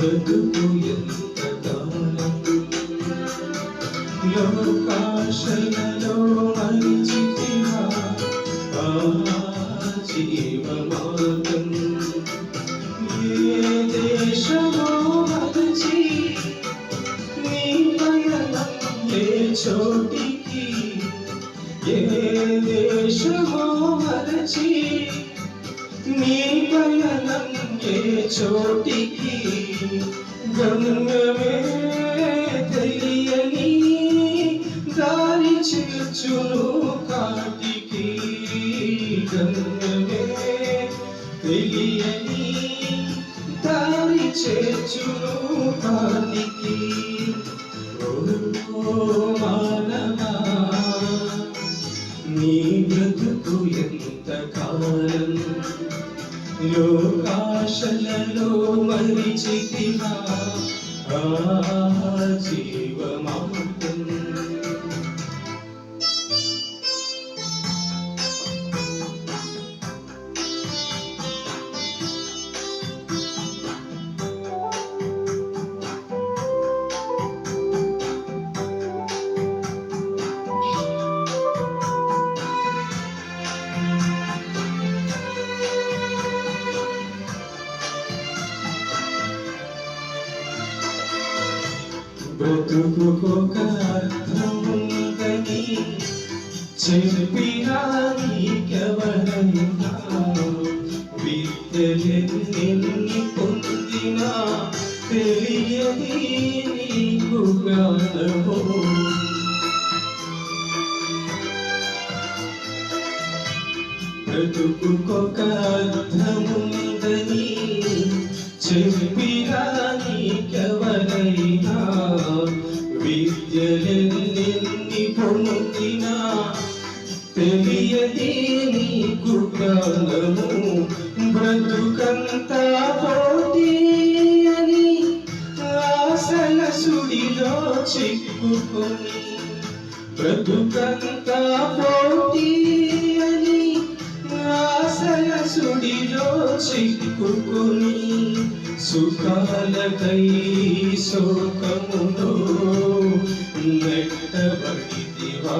లోకాశలలో జీవమార్గం ఏ దేశమో మరచి నీ పయనం ఏ చోటికి ఏ దేశమో మరచి నీ పయనం ఏ చోటికి కాటికి నీ బ్రతుకు ఎంత కాలం లోకాశలలో మరిచితివా ఆ బ్రతుకుకొక అర్థముందని చెప్పినా నీకెవరైనా విద్యలెన్ని పొందినా తెలియని నీకు జ్ఞానము బ్రతుకుకొక అర్థముందని చెప్పినా నీకెవరైనా విద్యలెన్ని పొందిన తెలియది నీకు ప్రాణము బ్రతుకంత పోటీ అని ఆశల సుడిలో చిక్కుకొని బ్రతుకంత పోటీ అని ఆశల సుడిలో చిక్కుకొని సుఖాలకై శోకములో నెట్టబడితివా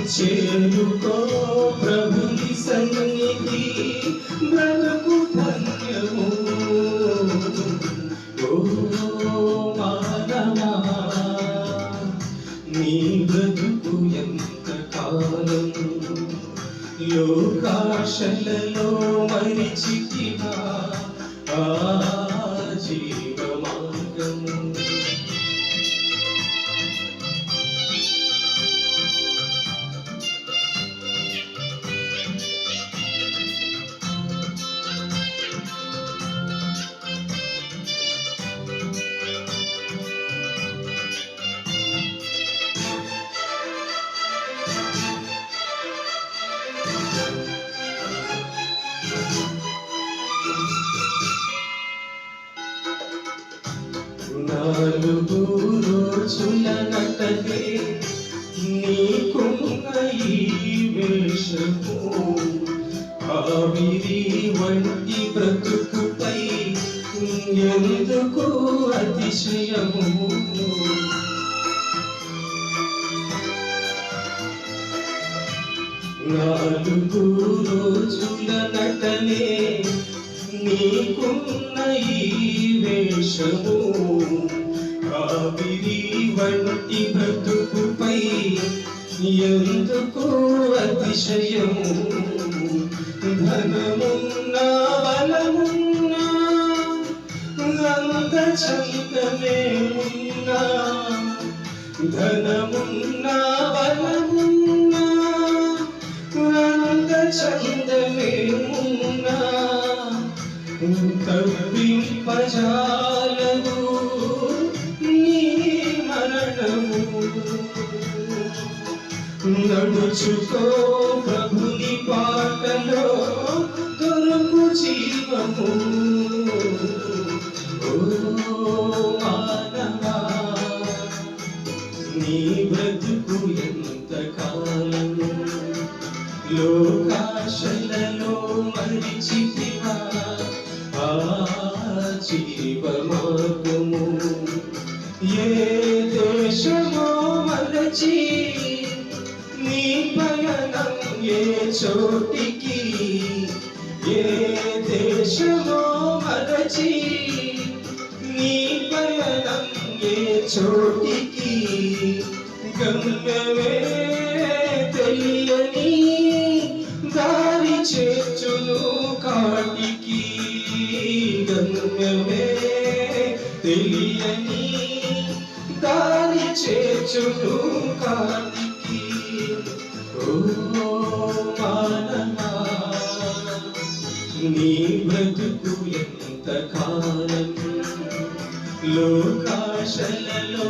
చేరుకో ప్రభుని సన్నిధి బ్రతుకు ధన్యము. నీ బ్రతుకు ఎంత కాలం? లోకాశలలో మరిచితివా? ఆ జీవ నాలుగు రోజుల నటనే నీకున్న ఈ వేషము. ఆవిరి వంటి బ్రతుకుపై ఎందుకు అతిశయము? నాలుగు రోజుల నటనే నీకున్న ఈ వేషము. ఆవిరి వంటి బ్రతుకుపై ఎందుకు అతిశయం ధనమున్నా బలమున్నా అంద చందనే ఉన్నా ధనమున్నా నడుచుకో ప్రభుని పాటలో దొరకు జీవము. నీ బ్రతుకు ఎంత కాలం? లోకాశలలో మరిచితివా ఆ జీవ ఏ దేశమా మరచి నీ పయనం ఏ చోటికి ఏ దేశమో మరచి నీ పయనం ఏ చోటికి గమ్యమే చేర్చును కాటికి నీ బ్రతుకు ఎంత కాలం? లోకాశలలో